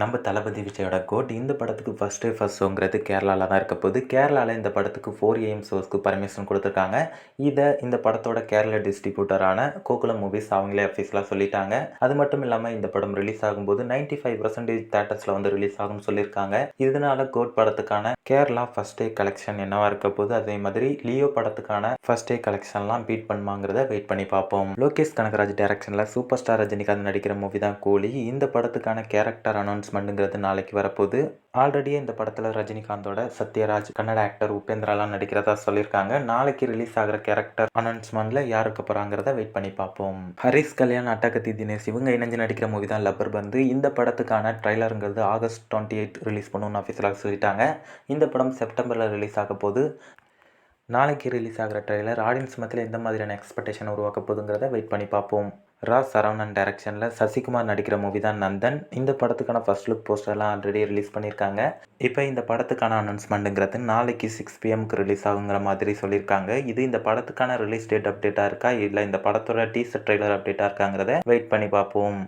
நம்ம தளபதி விஜயோட கோட் இந்த படத்துக்கு ஃபஸ்ட்டு ஃபஸ்ட் ஷோங்கிறது கேரளாவில் தான் இருக்க போகுது. கேரளாவில் இந்த படத்துக்கு ஃபோர் ஏஎம் ஷோஸ்க்கு பர்மிஷன் கொடுத்துருக்காங்க. இதை இந்த படத்தோட கேரள டிஸ்ட்ரிபியூட்டரான கோகுலம் மூவிஸ் அவங்களே அஃபீஸ்லாம் சொல்லிட்டாங்க. அது மட்டும் இல்லாமல் இந்த படம் ரிலீஸ் ஆகும்போது நைன்டி ஃபைவ் பர்சன்டேஜ் தேட்டர்ஸில் வந்து ரிலீஸ் ஆகும்னு சொல்லியிருக்காங்க. இதனால கோட் படத்துக்கான கேரளா ஃபர்ஸ்ட் டே கலெக்ஷன் என்னவா இருக்க போது அதே மாதிரி லியோ படத்துக்கான ஃபர்ஸ்ட் டே கலெக்ஷன்லாம் பீட் பண்ணுமாங்கிறத வெயிட் பண்ணி பார்ப்போம். லோகேஷ் கனகராஜ் டேரக்ஷனில் சூப்பர் ஸ்டார் ரஜினிகாந்த் நடிக்கிற மூவி தான் கூலி. இந்த படத்துக்கான கேரக்டர் அனௌன்ஸ்மெண்ட்டுங்கிறது நாளைக்கு வரப்போகுது. ஆல்ரெடியே இந்த படத்தில் ரஜினிகாந்தோட சத்யராஜ் கன்னட ஆக்டர் உபேந்திராலாம் நடிக்கிறதா சொல்லியிருக்காங்க. நாளைக்கு ரிலீஸ் ஆகிற கேரக்டர் அனௌன்ஸ்மெண்ட்ல யாருக்கு போகிறாங்கிறத வெயிட் பண்ணி பார்ப்போம். ஹரிஸ் கல்யாண் அட்டகத்தி தினேஷ் இவங்க இணைஞ்சு நடிக்கிற மூவி தான் லப்பர் பந்து இந்த படத்துக்கான ட்ரைலருங்கிறது ஆகஸ்ட் டுவெண்ட்டி எயிட் ரிலீஸ் பண்ணணும்னு ஆஃபீஸில் சொல்லிட்டாங்க. இந்த படம் செப்டம்பரில் ரிலீஸ் ஆக போகுது. நாளைக்கு ரிலீஸ் ஆகிற ட்ரெய்லர் ஆடியன்ஸ் மத்தியில் எந்த மாதிரியான எக்ஸ்பெக்டேஷன் உருவாக்க போதுங்கிறத வெயிட் பண்ணி பார்ப்போம். ராஸ் சரவணன் டைரக்ஷனில் சசிகுமார் நடிக்கிற மூவி தான் நந்தன். இந்த படத்துக்கான ஃபர்ஸ்ட் லுக் போஸ்டர்லாம் ஆல்ரெடி ரிலீஸ் பண்ணியிருக்காங்க. இப்போ இந்த படத்துக்கான அனௌன்ஸ்மெண்ட்டுங்கிறது நாளைக்கு சிக்ஸ் பிஎம்க்கு ரிலீஸ் ஆகுங்கிற மாதிரி சொல்லியிருக்காங்க. இது இந்த படத்துக்கான ரிலீஸ் டேட் அப்டேட்டாக இருக்கா? இல்லை இந்த படத்தோட டீசர் ட்ரெய்லர் அப்டேட்டாக இருக்காங்கிறத வெயிட் பண்ணி பார்ப்போம்.